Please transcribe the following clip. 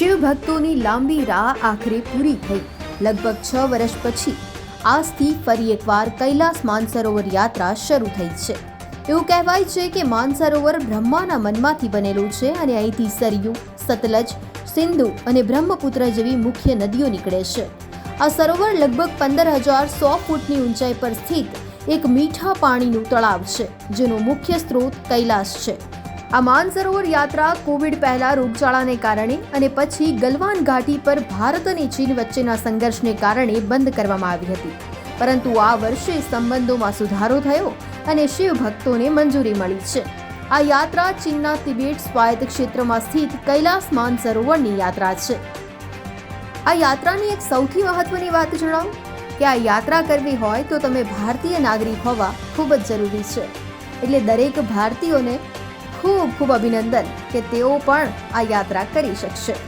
શિવ ભક્તોની લાંબી રાહ આખરે પૂરી થઈ. લગભગ છ વર્ષ પછી આજથી ફરી એકવાર કૈલાસ માનસરોવર યાત્રા શરૂ થઈ છે. એવું કહેવાય છે કે માનસરોવર બ્રહ્માના મનમાંથી બનેલું છે અને અહીંથી સરયુ, સતલજ, સિંધુ અને બ્રહ્મપુત્ર જેવી મુખ્ય નદીઓ નીકળે છે. આ સરોવર લગભગ પંદર હજાર સો ફૂટની ઊંચાઈ પર સ્થિત એક મીઠા પાણીનું તળાવ છે, જેનો મુખ્ય સ્ત્રોત કૈલાસ છે. આ માનસરોવર યાત્રા કોવિડ પહેલા રોગચાળાને કારણે અને પછી ગલવાન ઘાટી પર ભારત અને ચીન વચ્ચેના સંઘર્ષને કારણે બંધ કરવામાં આવી હતી. પરંતુ આ વર્ષે સંબંધોમાં સુધારો થયો અને શિવ ભક્તોને મંજૂરી મળી છે. આ યાત્રા ચીનના તિબેટ સ્વાયત્ત ક્ષેત્રમાં સ્થિત કૈલાસ માનસરોવરની યાત્રા છે. આ યાત્રાની એક સૌથી મહત્વની વાત જણાવું? કે આ યાત્રા કરવી હોય તો તમે ભારતીય નાગરિક હોવા ખૂબ જ જરૂરી છે. એટલે દરેક ભારતીયોને ખૂબ ખૂબ અભિનંદન કે તેઓ પણ આ યાત્રા કરી શકશે.